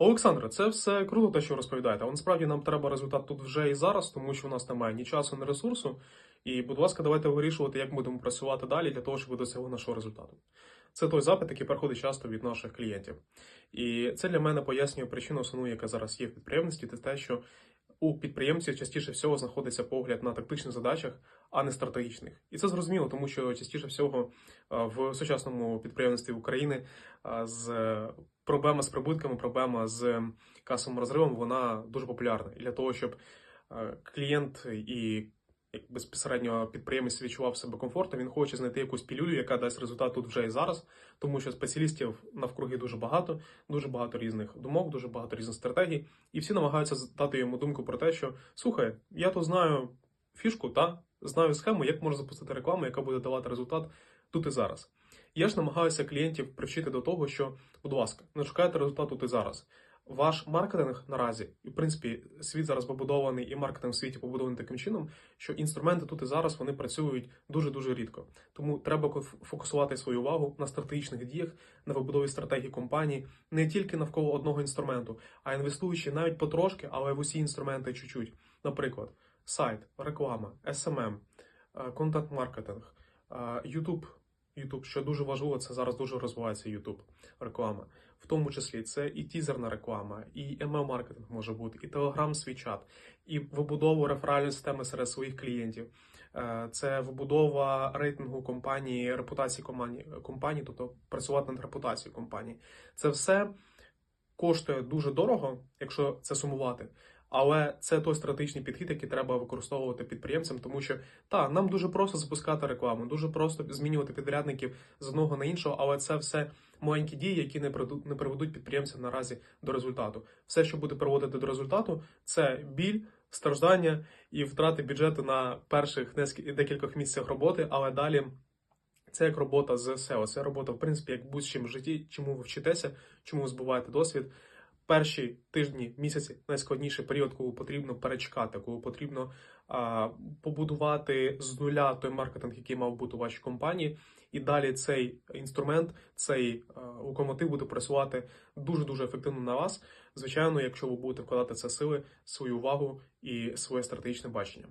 Олександре, це все круто, те, що розповідаєте. Але насправді нам треба результат тут вже і зараз, тому що у нас немає ні часу, ні ресурсу. І, будь ласка, давайте вирішувати, як будемо працювати далі для того, щоб досягли нашого результату. Це той запит, який приходить часто від наших клієнтів. І це для мене пояснює причину основну, яка зараз є в підприємництві, це те, що у підприємців частіше всього знаходиться погляд на тактичних задачах, а не стратегічних. І це зрозуміло, тому що частіше всього в сучасному підприємництві України з е, проблема з прибутками, проблема з касовим розривом, вона дуже популярна. І для того, щоб е, клієнт і безпосередньо підприємець відчував себе комфортно, він хоче знайти якусь пілюлю, яка дасть результат тут вже і зараз, тому що спеціалістів навкруги дуже багато, дуже багато різних думок, дуже багато різних стратегій, і всі намагаються дати йому думку про те, що слухай, я тут знаю фішку, та знаю схему, як можна запустити рекламу, яка буде давати результат тут і зараз. Я ж намагаюся клієнтів привчити до того, що, будь ласка, не шукайте результату тут і зараз. Ваш маркетинг наразі, і в принципі, світ зараз побудований, і маркетинг в світі побудований таким чином, що інструменти тут і зараз вони працюють дуже дуже рідко. Тому треба фокусувати свою увагу на стратегічних діях, на вибудові стратегії компанії, не тільки навколо одного інструменту, а інвестуючи навіть потрошки, але в усі інструменти чуть-чуть. Наприклад, сайт, реклама, SMM, е, контент-маркетинг, е, YouTube. YouTube, що дуже важливо, це зараз дуже розвивається YouTube реклама. В тому числі це і тізерна реклама, і email-маркетинг може бути, і Telegram свій чат, і вибудову реферальної системи серед своїх клієнтів. Е, Це вибудова рейтингу компанії, репутації компанії, тобто працювати над репутацією компанії. Це все коштує дуже дорого, якщо це сумувати. Але це той стратегічний підхід, який треба використовувати підприємцям, тому що та нам дуже просто запускати рекламу, дуже просто змінювати підрядників з одного на іншого, але це все маленькі дії, які не не приведуть підприємця наразі до результату. Все, що буде приводити до результату, це біль, страждання і втрати бюджету на перших декількох місяцях роботи, але далі. Це як робота з SEO, це робота, в принципі, як будь-чим в житті, чому ви вчитеся, чому ви збуваєте досвід. Перші тижні, місяці найскладніший період, коли потрібно перечекати, коли потрібно а, побудувати з нуля той маркетинг, який мав бути у вашій компанії, і далі цей інструмент, цей а, локомотив буде працювати дуже дуже ефективно на вас. Звичайно, якщо ви будете вкладати це сили, свою увагу і своє стратегічне бачення.